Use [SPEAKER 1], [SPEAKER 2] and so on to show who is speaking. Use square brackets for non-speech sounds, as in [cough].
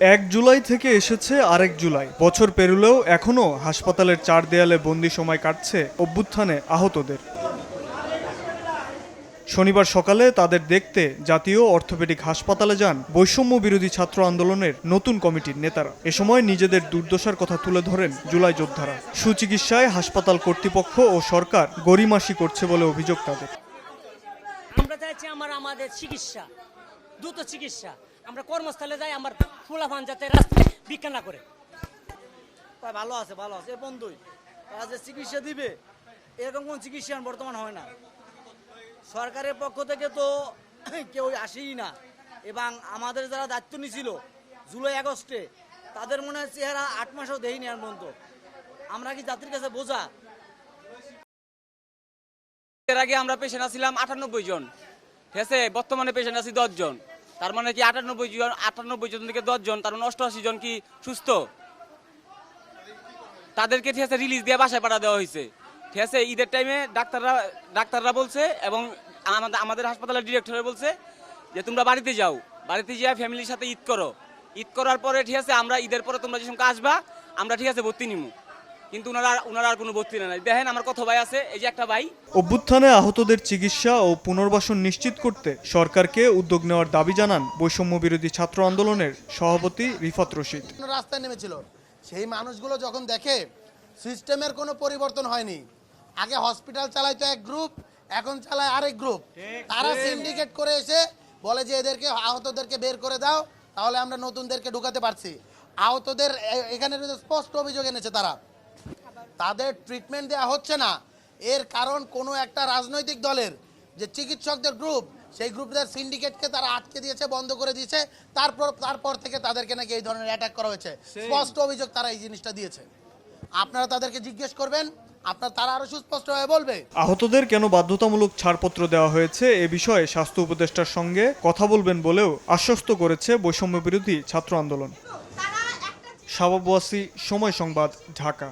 [SPEAKER 1] এক জুলাই থেকে এসেছে আরেক জুলাই। বছর পেরুলেও এখনও হাসপাতালের চার দেয়ালে বন্দি সময় কাটছে অভ্যুত্থানে আহতদের। শনিবার সকালে তাদের দেখতে জাতীয় অর্থোপেডিক হাসপাতালে যান বৈষম্য বিরোধী ছাত্র আন্দোলনের নতুন কমিটির নেতারা। এ সময় নিজেদের দুর্দশার কথা তুলে ধরেন জুলাই যোদ্ধারা। সুচিকিৎসায় হাসপাতাল কর্তৃপক্ষ ও সরকার গরিমাসি করছে বলে অভিযোগ তাদের।
[SPEAKER 2] আমরা চাইছি আমার আমাদের চিকিৎসা। দ্রুত চিকিৎসা। আমরা কর্মস্থলে যাই আমার ফুলাফান যাতে রাস্তায় ভিক্ষা না করে।
[SPEAKER 3] ভাই ভালো আছে ভালো আছে। এ বন্ধুই তারা যে চিকিৎসা দিবে এরকম কোন চিকিৎসা বর্তমান হয় না। সরকারের পক্ষ থেকে তো [clears throat] কেউ আসেই না। এবং আমাদের যারা দায়িত্ব নিয়েছিল জুলাই আগস্টে তাদের মনে হয় চেহারা আট মাসও দেয়নি আর পর্যন্ত। আমরা কি জাতির কাছে বোঝা?
[SPEAKER 4] এর আগে আমরা পেশেন্ট আছিলাম আটানব্বই জন। ঠিক আছে? বর্তমানে পেশেন্ট আছি দশ জন। তার মানে কি আটানব্বই জন আটানব্বই জন থেকে দশ জন, তার মানে অষ্টআশি জন কি সুস্থ? তাদেরকে ঠিক আছে রিলিজ দিয়ে বাসায় পাঠা দেওয়া হয়েছে। ঠিক আছে, ঈদের টাইমে ডাক্তাররা ডাক্তাররা বলছে এবং আমাদের আমাদের হাসপাতালের ডিরেক্টর বলছে যে, তোমরা বাড়িতে যাও। বাড়িতে যাও ফ্যামিলির সাথে ঈদ করো। ঈদ করার পরে, ঠিক আছে, আমরা ঈদের পরে তোমরা যে সময় আসবা, আমরা ঠিক আছে ভর্তি নিমু। কিন্তু ওনারা ওনারা আর কোনো ভর্তি নেই। দেখেন আমার কত ভাই আছে এই যে একটা ভাই।
[SPEAKER 1] অভ্যুত্থানে আহতদের চিকিৎসা ও পুনর্বাসন নিশ্চিত করতে সরকারকে উদ্যোগ নেওয়ার দাবি জানান বৈষম্য বিরোধী ছাত্র আন্দোলনের সভাপতি রিফাত রশিদ।
[SPEAKER 5] রাস্তায় নেমেছিল। সেই মানুষগুলো যখন দেখে সিস্টেমের কোনো পরিবর্তন হয়নি। আগে হসপিটাল চালাইতো এক গ্রুপ এখন চালায় আরেক গ্রুপ। তারা সিন্ডিকেট করে এসে বলে যে এদেরকে আহতদেরকে বের করে দাও তাহলে আমরা নতুনদেরকে ঢুকাতে পারছি। আহতদের এখানে স্পষ্ট অভিযোগ এনেছে তারা। তাদের ট্রিটমেন্ট দেওয়া হচ্ছে না। এর কারণ কোনো একটা রাজনৈতিক দলের যে চিকিৎসকদের গ্রুপ সেই গ্রুপদের সিন্ডিকেটকে তারা আটকে দিয়েছে বন্ধ করে দিয়েছে। তারপর তারপর থেকে তাদেরকে নাকি এই ধরনের অ্যাটাক করা হয়েছে। স্পষ্ট অভিযোগ তারা এই জিনিসটা দিয়েছে। আপনারা তাদেরকে জিজ্ঞেস করবেন আপনার তারা আরও সুস্পষ্টভাবে বলবে।
[SPEAKER 1] আহতদের কেন বাধ্যতামূলক ছাড়পত্র দেওয়া হয়েছে এ বিষয়ে স্বাস্থ্য উপদেষ্টার সঙ্গে কথা বলবেন বলেও আশ্বস্ত করেছে বৈষম্য বিরোধী ছাত্র আন্দোলন। শাবাব সময় সংবাদ ঢাকা।